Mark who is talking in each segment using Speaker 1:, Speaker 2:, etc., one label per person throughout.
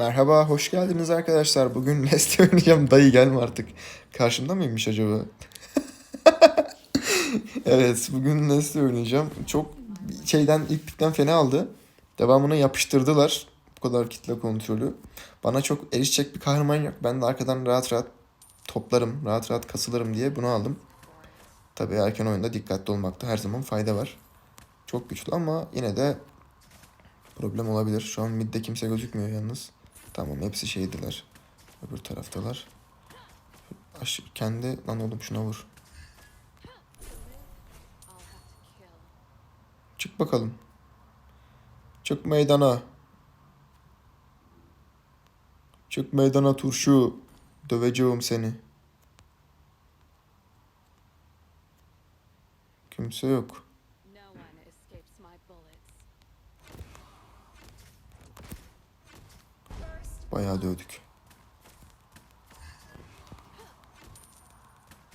Speaker 1: Merhaba, hoş geldiniz arkadaşlar. Bugün Leslie oynayacağım. Dayı gelme artık. Karşımda mıymış acaba? evet, bugün Leslie oynayacağım. Çok şeyden ilk pikten fena aldı. Devamını yapıştırdılar. Bu kadar kitle kontrolü. Bana çok erişecek bir kahraman yok. Ben de arkadan rahat rahat toplarım, rahat rahat kasılırım diye bunu aldım. Tabii erken oyunda dikkatli olmakta her zaman fayda var. Çok güçlü ama yine de problem olabilir. Şu an midde kimse gözükmüyor yalnız. Tamam hepsi şeydiler. Öbür taraftalar. Aş kendi lan oğlum şuna vur. Çık bakalım. Çık meydana. Çık meydana turşu. Döveceğim seni. Kimse yok. Bayağı dövdük.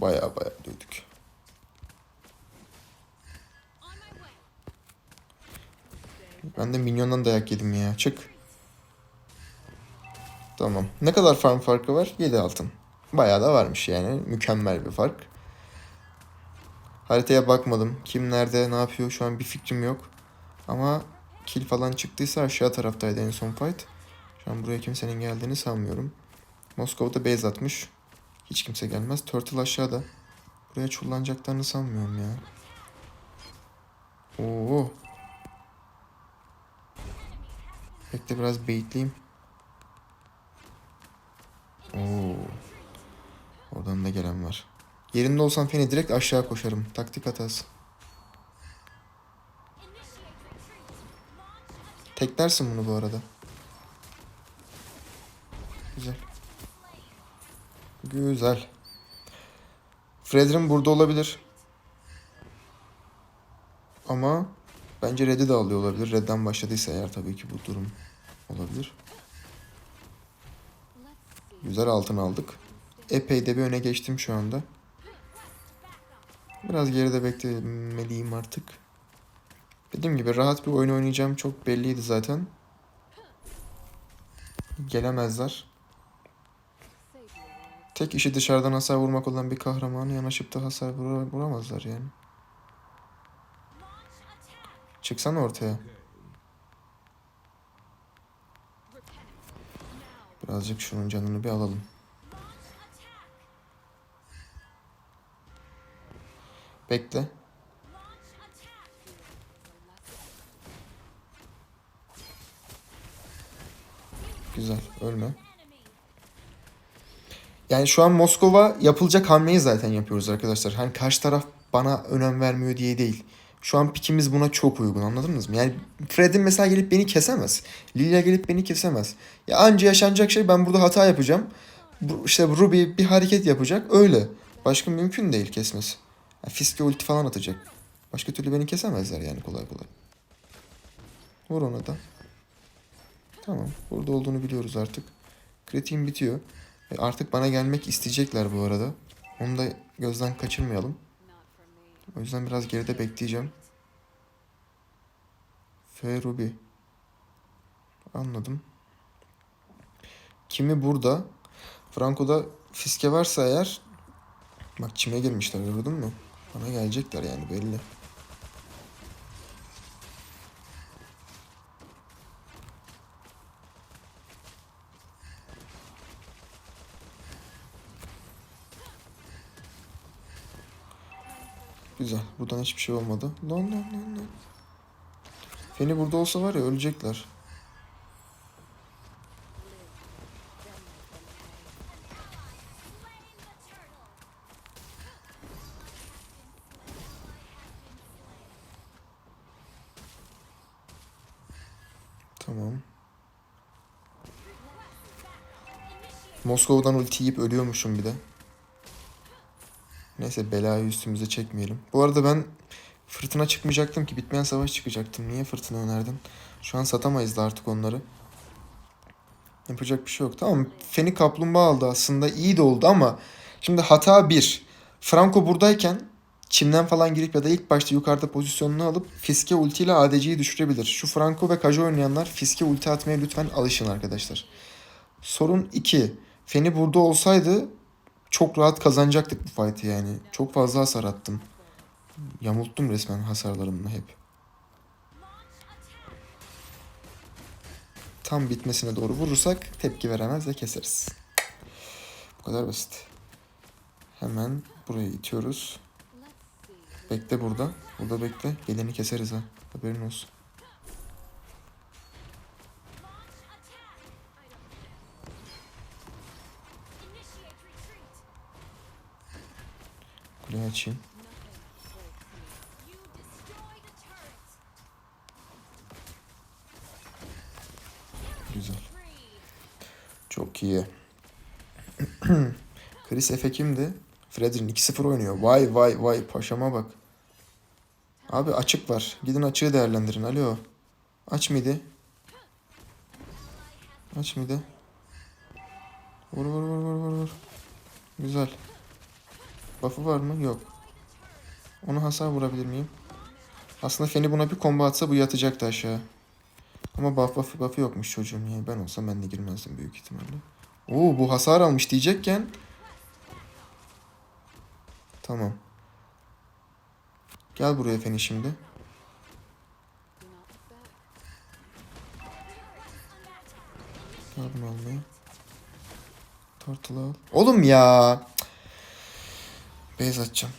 Speaker 1: Bayağı bayağı dövdük. Ben de minyondan dayak yedim ya. Çık. Tamam. Ne kadar farm farkı var? 7 altın. Bayağı da varmış yani. Mükemmel bir fark. Haritaya bakmadım. Kim nerede ne yapıyor şu an bir fikrim yok. Ama kill falan çıktıysa aşağı taraftaydı en son fight. Şu an buraya kimsenin geldiğini sanmıyorum. Moskova'da base atmış. Hiç kimse gelmez. Turtle aşağıda. Buraya çullanacaklarını sanmıyorum ya. Oo. Bekle biraz baitleyeyim. Oo. Oradan da gelen var. Yerinde olsam Feni direkt aşağı koşarım. Taktik hatası. Teklersin bunu bu arada. Güzel. Güzel. Fredrin burada olabilir. Ama bence Red'i de alıyor olabilir. Red'den başladıysa eğer tabii ki bu durum olabilir. Güzel altın aldık. Epey de bir öne geçtim şu anda. Biraz geride beklemeliyim artık. Dediğim gibi rahat bir oyun oynayacağım çok belliydi zaten. Gelemezler. Tek işi dışarıdan hasar vurmak olan bir kahramanı yanaşıp da hasar vura- vuramazlar yani. Çıksana ortaya. Birazcık şunun canını bir alalım. Bekle. Güzel, ölme. Yani şu an Moskova yapılacak hamleyi zaten yapıyoruz arkadaşlar. Hani karşı taraf bana önem vermiyor diye değil. Şu an pikimiz buna çok uygun anladınız mı? Yani Fred'in mesela gelip beni kesemez. Lilia gelip beni kesemez. Ya anca yaşanacak şey ben burada hata yapacağım. Bu, işte Ruby bir hareket yapacak öyle. Başka mümkün değil kesmesi. Yani Fiske ulti falan atacak. Başka türlü beni kesemezler yani kolay kolay. Vur ona da. Tamam. Burada olduğunu biliyoruz artık. Kritiğim bitiyor. Ve artık bana gelmek isteyecekler bu arada. Onu da gözden kaçırmayalım. O yüzden biraz geride bekleyeceğim. F Ruby. Anladım. Kimi burada? Franco'da fiske varsa eğer bak çime girmişler gördün mü? Bana gelecekler yani belli. Güzel. Buradan hiçbir şey olmadı. Lan lan lan lan. Feni burada olsa var ya ölecekler. Tamam. Moskova'dan ulti yiyip ölüyormuşum bir de. Neyse belayı üstümüze çekmeyelim. Bu arada ben fırtına çıkmayacaktım ki bitmeyen savaş çıkacaktım. Niye fırtına önerdin? Şu an satamayız da artık onları. Yapacak bir şey yok. Tamam Feni kaplumbağa aldı aslında iyi de oldu ama şimdi hata bir. Franco buradayken çimden falan girip ya da ilk başta yukarıda pozisyonunu alıp Fiske ultiyle ADC'yi düşürebilir. Şu Franco ve Kajo oynayanlar Fiske ulti atmaya lütfen alışın arkadaşlar. Sorun 2. Feni burada olsaydı çok rahat kazanacaktık bu fight'ı yani. Çok fazla hasar attım. Yamulttum resmen hasarlarımla hep. Tam bitmesine doğru vurursak tepki veremez ve keseriz. Bu kadar basit. Hemen buraya itiyoruz. Bekle burada. Burada bekle. Geleni keseriz ha. Haberin olsun. Kuleyi açayım. Güzel. Çok iyi. Chris Efe kimdi? Fredrin 2-0 oynuyor. Vay vay vay paşama bak. Abi açık var. Gidin açığı değerlendirin. Alo. Aç mıydı? Aç mıydı? Vur vur vur vur vur. Güzel. Buff'ı var mı? Yok. Onu hasar vurabilir miyim? Aslında Feni buna bir combo atsa bu yatacaktı aşağı. Ama buff buff buff'ı yokmuş çocuğum yani. Ben olsam ben de girmezdim büyük ihtimalle. Oo bu hasar almış diyecekken. Tamam. Gel buraya Feni şimdi. Bunu almaya. Turtle al. Oğlum ya. Beyaz atacağım.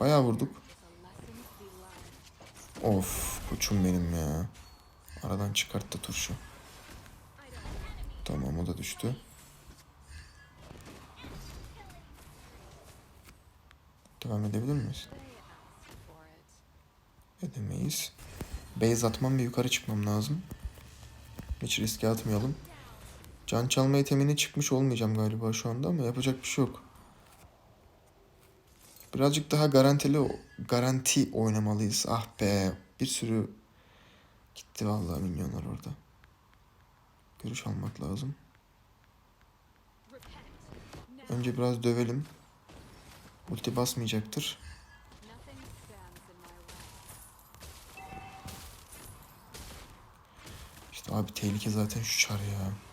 Speaker 1: Bayağı vurduk. Of koçum benim ya. Aradan çıkarttı turşu. Tamam o da düştü. Devam edebilir miyiz? Edemeyiz. Base atmam ve yukarı çıkmam lazım. Hiç riske atmayalım. Can çalma itemine çıkmış olmayacağım galiba şu anda ama yapacak bir şey yok. Birazcık daha garantili garanti oynamalıyız. Ah be. Bir sürü gitti vallahi minyonlar orada. Görüş almak lazım. Önce biraz dövelim. Ulti basmayacaktır. İşte abi tehlike zaten şu çar ya.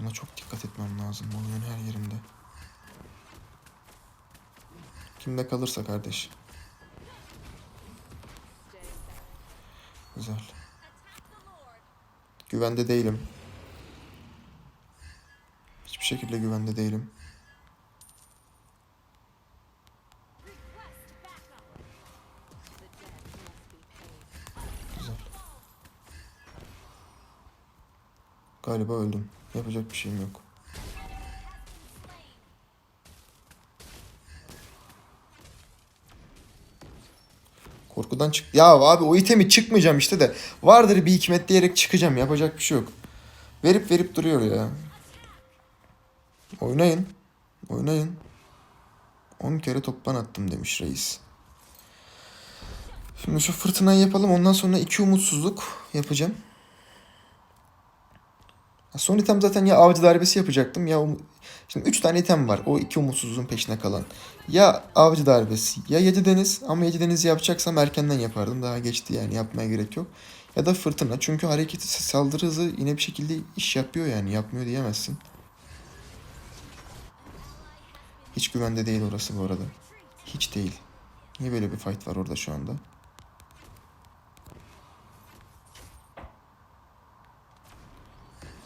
Speaker 1: Ona çok dikkat etmem lazım oyunun her yerinde. Kimde kalırsa kardeş. Güzel. Güvende değilim. Hiçbir şekilde güvende değilim. Güzel. Galiba öldüm. Yapacak bir şeyim yok. Korkudan çık... Ya abi o itemi çıkmayacağım işte de. Vardır bir hikmet diyerek çıkacağım. Yapacak bir şey yok. Verip verip duruyor ya. Oynayın. Oynayın. 10 kere toptan attım demiş reis. Şimdi şu fırtınayı yapalım. Ondan sonra iki umutsuzluk yapacağım. Son item zaten ya avcı darbesi yapacaktım ya um- Şimdi 3 tane item var o iki umutsuzluğun peşine kalan. Ya avcı darbesi ya yedi deniz ama yedi denizi yapacaksam erkenden yapardım. Daha geçti yani yapmaya gerek yok. Ya da fırtına çünkü hareketi saldırı hızı yine bir şekilde iş yapıyor yani yapmıyor diyemezsin. Hiç güvende değil orası bu arada. Hiç değil. Niye böyle bir fight var orada şu anda?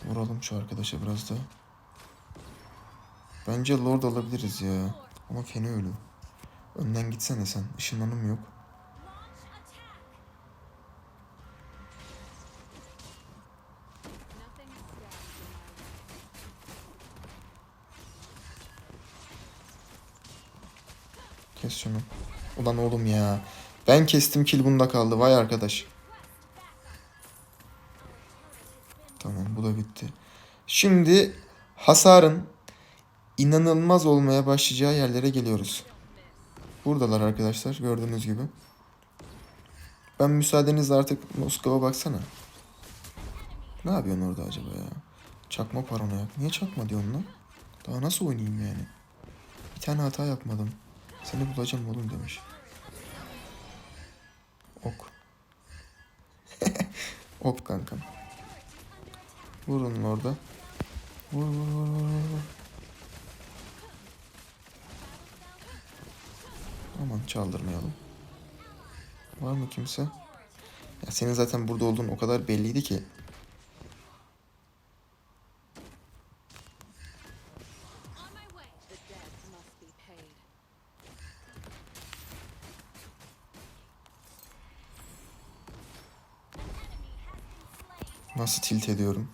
Speaker 1: Vuralım şu arkadaşa biraz da. Bence Lord alabiliriz ya. Ama Feni ölü. Önden gitsene sen. Işınlanım yok. Kes şunu. Ulan oğlum ya. Ben kestim kill bunda kaldı. Vay arkadaş. Tamam bu da bitti. Şimdi hasarın inanılmaz olmaya başlayacağı yerlere geliyoruz. Buradalar arkadaşlar gördüğünüz gibi. Ben müsaadenizle artık Moskova baksana. Ne yapıyorsun orada acaba ya? Çakma paranoyak. Niye çakma diyorsun lan? Daha nasıl oynayayım yani? Bir tane hata yapmadım. Seni bulacağım oğlum demiş. Ok. Hop kankam. Vurun orada. Vur vur vur vur vur. vur. Aman çaldırmayalım. Var mı kimse? Ya senin zaten burada olduğun o kadar belliydi ki. Nasıl tilt ediyorum?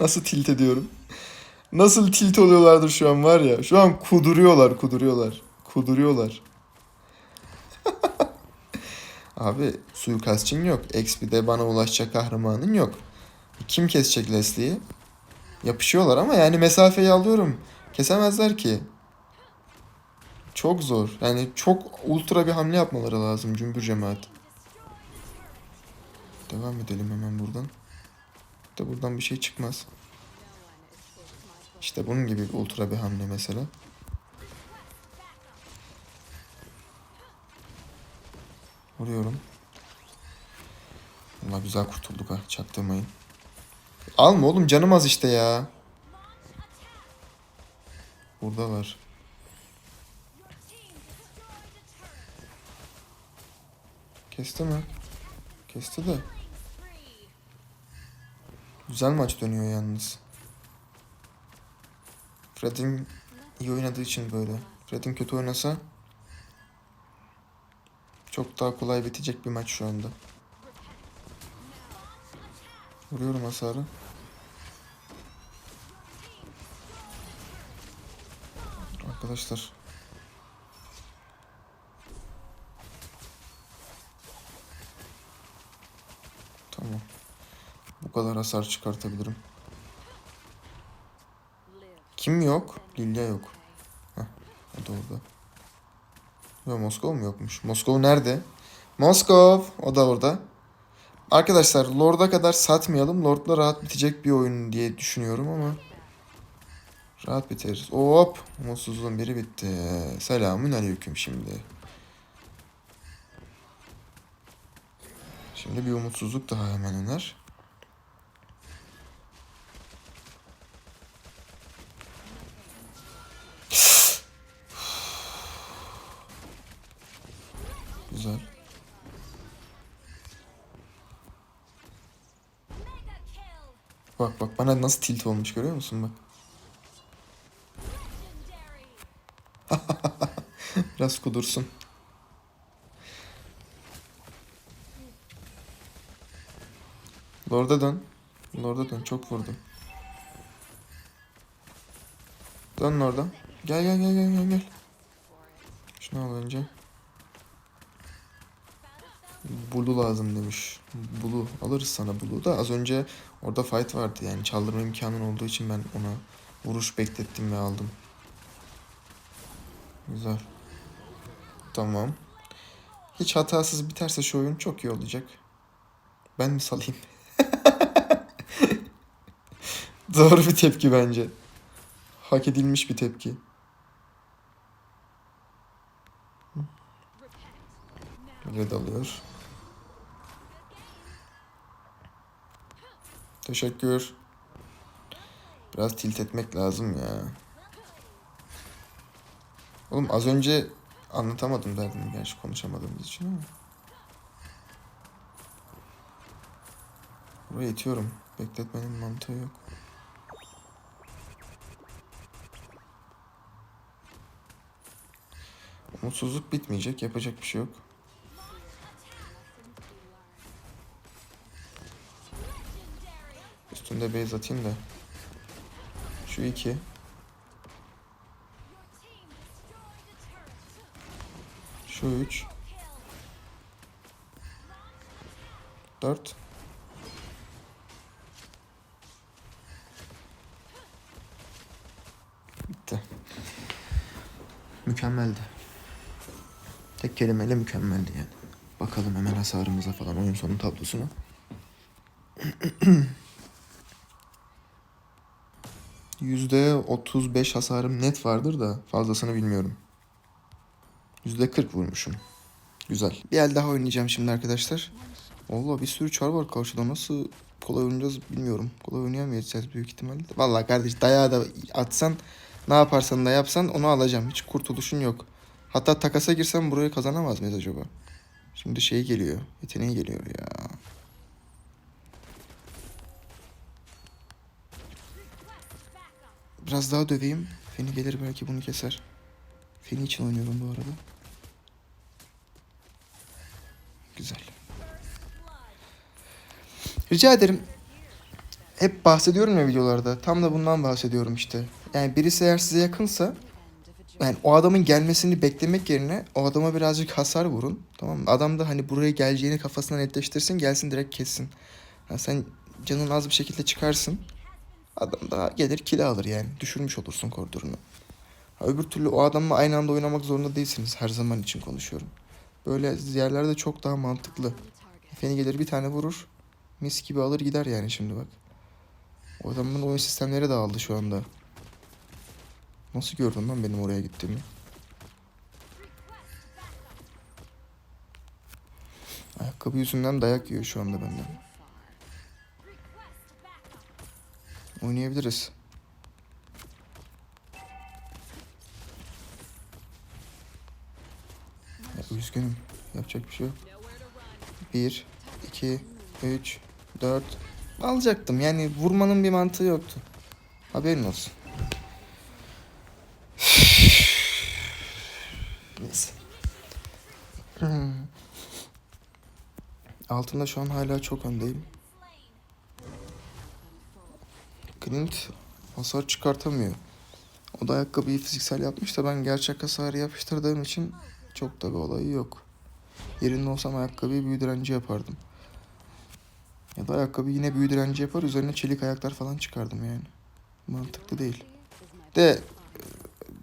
Speaker 1: Nasıl tilt ediyorum? Nasıl tilt oluyorlardır şu an var ya. Şu an kuduruyorlar, kuduruyorlar. Kuduruyorlar. Abi suikastçın yok. XP'de bana ulaşacak kahramanın yok. Kim kesecek Leslie'yi? Yapışıyorlar ama yani mesafeyi alıyorum. Kesemezler ki. Çok zor. Yani çok ultra bir hamle yapmaları lazım cümbür cemaat. Devam edelim hemen buradan. De buradan bir şey çıkmaz. İşte bunun gibi bir ultra bir hamle mesela. Vuruyorum. Allah güzel kurtulduk ha. Çaktırmayın. Alma oğlum canım az işte ya. Burada var. Kesti mi? Kesti de. Güzel maç dönüyor yalnız. Fred'in iyi oynadığı için böyle. Fred'in kötü oynasa çok daha kolay bitecek bir maç şu anda. Vuruyorum hasarı. Arkadaşlar. Tamam. Bu kadar hasar çıkartabilirim. Kim yok? Lilya yok. O da orada. Yok Moskova mu yokmuş? Moskova nerede? Moskov! O da orada. Arkadaşlar Lord'a kadar satmayalım. Lord'la rahat bitecek bir oyun diye düşünüyorum ama. Rahat biteriz. Hop! Umutsuzluğun biri bitti. Selamün aleyküm şimdi. Şimdi bir umutsuzluk daha hemen iner. Güzel. Bak bak bana nasıl tilt olmuş görüyor musun bak. Biraz kudursun. Lord'a dön. Lord'a dön. Çok vurdu. Dön Lord'a. Gel gel gel gel gel. Şunu al önce. Bulu lazım demiş. Bulu alırız sana Bulu da az önce orada fight vardı yani çaldırma imkanın olduğu için ben ona vuruş beklettim ve aldım. Güzel. Tamam. Hiç hatasız biterse şu oyun çok iyi olacak. Ben mi salayım? Doğru bir tepki bence. Hak edilmiş bir tepki. Red alıyor. Teşekkür. Biraz tilt etmek lazım ya. Oğlum az önce anlatamadım derdim gerçi konuşamadığımız için ama. Buraya itiyorum. Bekletmenin mantığı yok. Umutsuzluk bitmeyecek. Yapacak bir şey yok. Üstünde base atayım da. Şu iki. Şu üç. Dört. Bitti. Mükemmeldi. Tek kelimeyle mükemmeldi yani. Bakalım hemen hasarımıza falan oyun sonu tablosuna. 35 hasarım net vardır da fazlasını bilmiyorum. %40 vurmuşum. Güzel. Bir el daha oynayacağım şimdi arkadaşlar. Valla bir sürü çar var karşıda. Nasıl kolay oynayacağız bilmiyorum. Kolay oynayamayacağız büyük ihtimalle. Valla kardeş dayağı da atsan ne yaparsan da yapsan onu alacağım. Hiç kurtuluşun yok. Hatta takasa girsem burayı kazanamaz mıyız acaba? Şimdi şey geliyor. Yeteneği geliyor ya. Biraz daha döveyim. Feni gelir belki bunu keser. Feni için oynuyorum bu arada. Güzel. Rica ederim. Hep bahsediyorum ya videolarda. Tam da bundan bahsediyorum işte. Yani birisi eğer size yakınsa yani o adamın gelmesini beklemek yerine o adama birazcık hasar vurun. Tamam mı? Adam da hani buraya geleceğini kafasına netleştirsin gelsin direkt kessin. Yani sen canın az bir şekilde çıkarsın. Adam da gelir kill alır yani. Düşürmüş olursun koridorunu. Öbür türlü o adamla aynı anda oynamak zorunda değilsiniz. Her zaman için konuşuyorum. Böyle yerlerde çok daha mantıklı. Feni gelir bir tane vurur. Mis gibi alır gider yani şimdi bak. O adamın oyun sistemleri dağıldı şu anda. Nasıl gördün lan benim oraya gittiğimi? Ayakkabı yüzünden dayak yiyor şu anda benden. Oynayabiliriz. Ya, üzgünüm. Yapacak bir şey yok. Bir, iki, üç, dört. Alacaktım. Yani vurmanın bir mantığı yoktu. Haberin olsun. Neyse. Hmm. Altında şu an hala çok öndeyim. Clint hasar çıkartamıyor. O da ayakkabıyı fiziksel yapmış da ben gerçek hasarı yapıştırdığım için çok da bir olayı yok. Yerinde olsam ayakkabıyı büyü direnci yapardım. Ya da ayakkabı yine büyü direnci yapar üzerine çelik ayaklar falan çıkardım yani. Mantıklı değil. De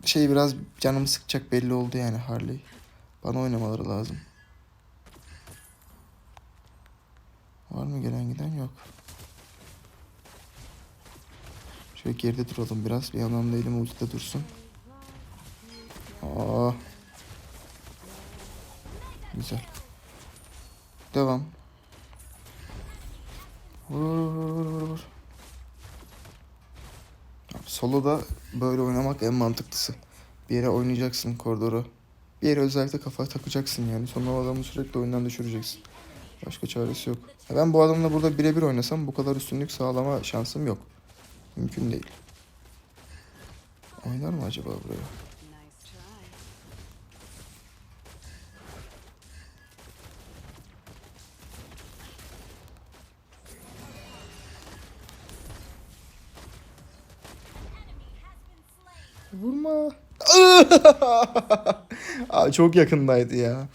Speaker 1: şey biraz canımı sıkacak belli oldu yani Harley. Bana oynamaları lazım. Var mı gelen giden yok. Şöyle geride duralım biraz. Bir yandan da elim ultide dursun. Aa. Güzel. Devam. Vur vur vur vur vur. Solo'da böyle oynamak en mantıklısı. Bir yere oynayacaksın koridoru. Bir yere özellikle kafa takacaksın yani. Sonra o adamı sürekli oyundan düşüreceksin. Başka çaresi yok. Ben bu adamla burada birebir oynasam bu kadar üstünlük sağlama şansım yok. Mümkün değil. Oynar mı acaba buraya? Vurma. Aa, çok yakındaydı ya.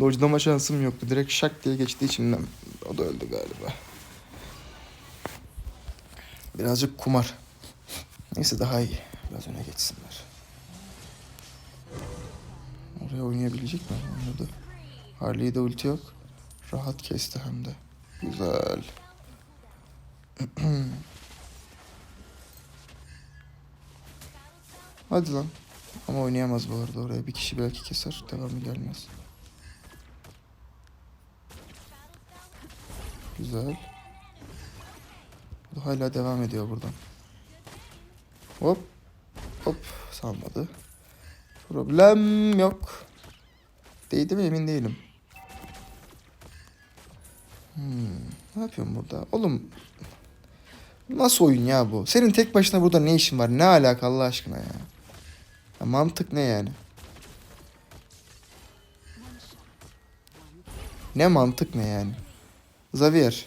Speaker 1: Dodge'lama şansım yoktu. Direkt şak diye geçti içimden. O da öldü galiba. Birazcık kumar. Neyse daha iyi. Biraz öne geçsinler. Oraya oynayabilecek mi? Oynadı. Harley'de ulti yok. Rahat kesti hem de. Güzel. Hadi lan. Ama oynayamaz bu arada oraya. Bir kişi belki keser. Devamı gelmez. Güzel. Bu hala devam ediyor buradan. Hop. Hop. Salmadı. Problem yok. Değdi mi emin değilim. Hmm, ne yapıyorum burada? Oğlum nasıl oyun ya bu? Senin tek başına burada ne işin var? Ne alaka Allah aşkına ya? ya mantık ne yani? Ne mantık ne yani? Xavier.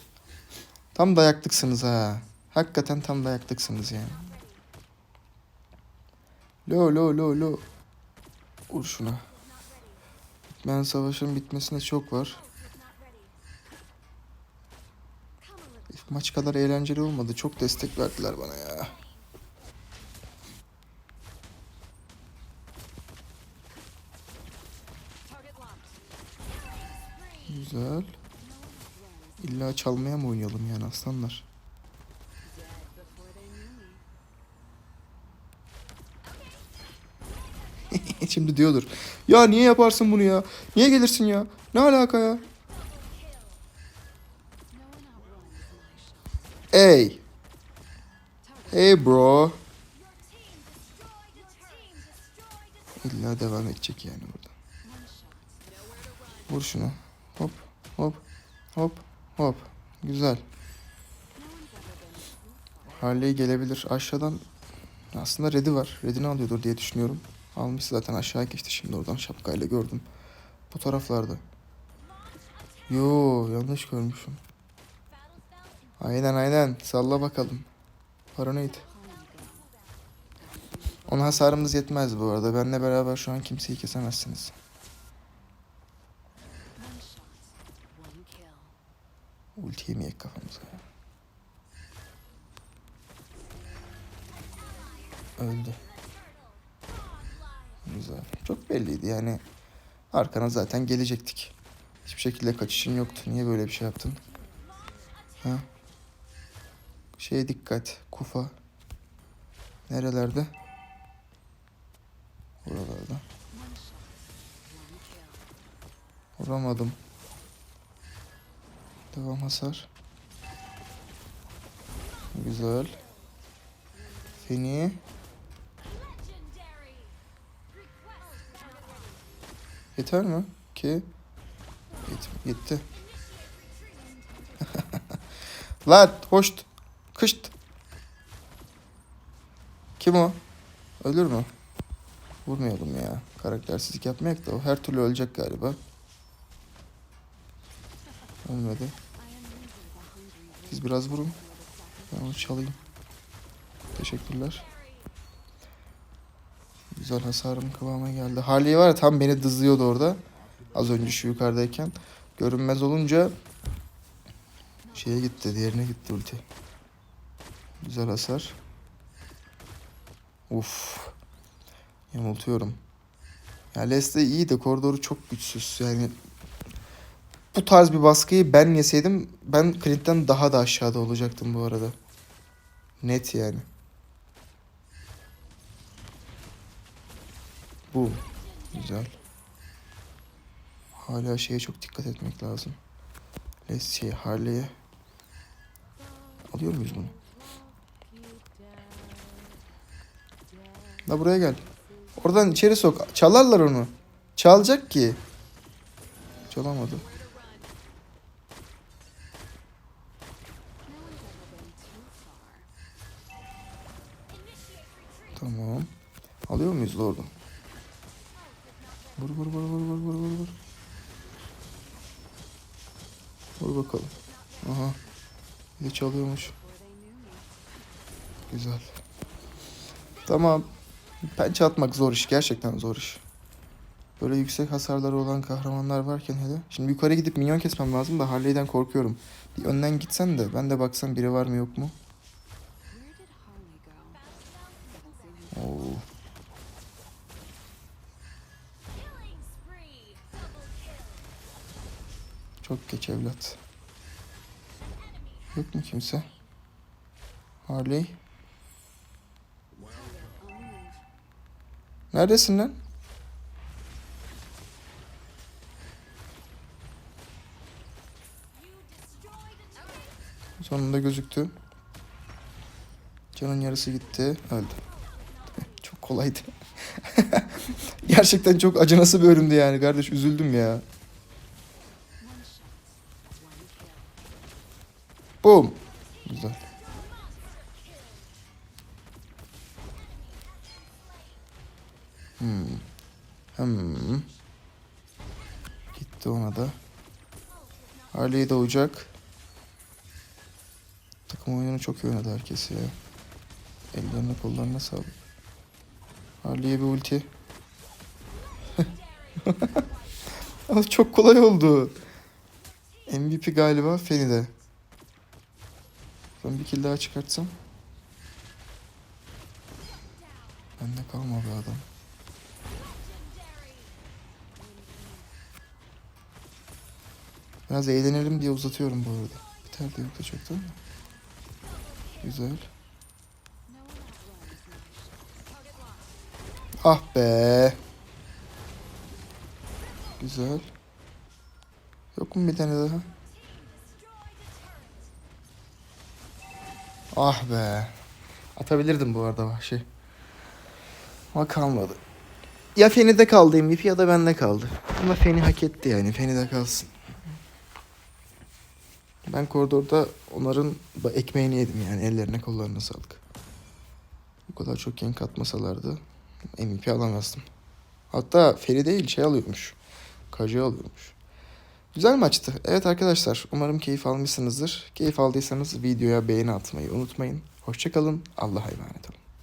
Speaker 1: Tam dayaklıksınız ha. Hakikaten tam dayaklıksınız yani. Lo lo lo lo. Vur şuna. Ben savaşın bitmesine çok var. Maç kadar eğlenceli olmadı. Çok destek verdiler bana ya. Güzel. İlla çalmaya mı oynayalım yani aslanlar? Şimdi diyordur. Ya niye yaparsın bunu ya? Niye gelirsin ya? Ne alaka ya? Hey. Hey bro. İlla devam edecek yani burada. Vur şunu. Hop hop hop hop. Güzel. Harley gelebilir. Aşağıdan aslında Red'i var. Red'ini alıyordur diye düşünüyorum. Almış zaten aşağı geçti şimdi oradan şapkayla gördüm. Bu taraflarda. Yo yanlış görmüşüm. Aynen aynen. Salla bakalım. Paranoid. Ona hasarımız yetmez bu arada. Benle beraber şu an kimseyi kesemezsiniz. Ulti yemeyek kafamıza. Öldü. Güzel. Çok belliydi yani. Arkana zaten gelecektik. Hiçbir şekilde kaçışın yoktu. Niye böyle bir şey yaptın? Ha? Şeye dikkat. Kufa. Nerelerde? Buralarda. Vuramadım. Devam hasar. Güzel. Feni. Yeter mi? Ki. Yet yetti. Lan hoşt. Kışt. Kim o? Ölür mü? Vurmayalım ya. Karaktersizlik yapmayak da o her türlü ölecek galiba. Ölmedi. Siz biraz vurun. Ben onu çalayım. Teşekkürler. Güzel hasarım kıvama geldi. Harley var ya tam beni dızlıyordu orada. Az önce şu yukarıdayken. Görünmez olunca şeye gitti. Diğerine gitti ulti. Güzel hasar. Uf. Yamultuyorum. Ya Leslie iyi de koridoru çok güçsüz. Yani bu tarz bir baskıyı ben yeseydim ben Clint'ten daha da aşağıda olacaktım bu arada. Net yani. Bu. Güzel. Hala şeye çok dikkat etmek lazım. Les şey Harley'e. Alıyor muyuz bunu? La buraya gel. Oradan içeri sok. Çalarlar onu. Çalacak ki. Çalamadı. Lord'u? Vur vur vur vur vur vur vur vur. Vur bakalım. Aha.
Speaker 2: Knew me.
Speaker 1: Güzel. Tamam. Pençe atmak zor iş. Gerçekten zor iş. Böyle yüksek hasarları olan kahramanlar varken hele. Şimdi yukarı gidip minyon kesmem lazım da Harley'den korkuyorum. Bir önden gitsen de ben de baksam biri var mı yok mu? Çok geç evlat. Yok mu kimse? Harley. Neredesin lan? Sonunda gözüktü. Canın yarısı gitti. Öldü. çok kolaydı. Gerçekten çok acınası bir ölümdü yani kardeş. Üzüldüm ya. Boom. Güzel. Hmm. Hmm. Gitti ona da. Harley de uyacak. Takım oyununu çok iyi oynadı herkes ya. Ellerine kollarına sağlık. Harley'e bir ulti. Çok kolay oldu. MVP galiba Feni'de. Ben bir kill daha çıkartsam. Bende kalma be adam. Biraz eğlenelim diye uzatıyorum bu arada. Biter çoktan da. Güzel. Ah be. Güzel. Yok mu bir tane daha? Ah be. Atabilirdim bu arada vahşi. Ama kalmadı. Ya Feni'de kaldı MVP ya da bende kaldı. Ama Feni hak etti yani. Feni'de kalsın. Ben koridorda onların ekmeğini yedim yani. Ellerine kollarına sağlık. Bu kadar çok yank atmasalardı MVP alamazdım. Hatta Feri değil şey alıyormuş. Kajı alıyormuş. Güzel maçtı. Evet arkadaşlar umarım keyif almışsınızdır. Keyif aldıysanız videoya beğeni atmayı unutmayın. Hoşçakalın. Allah'a emanet olun.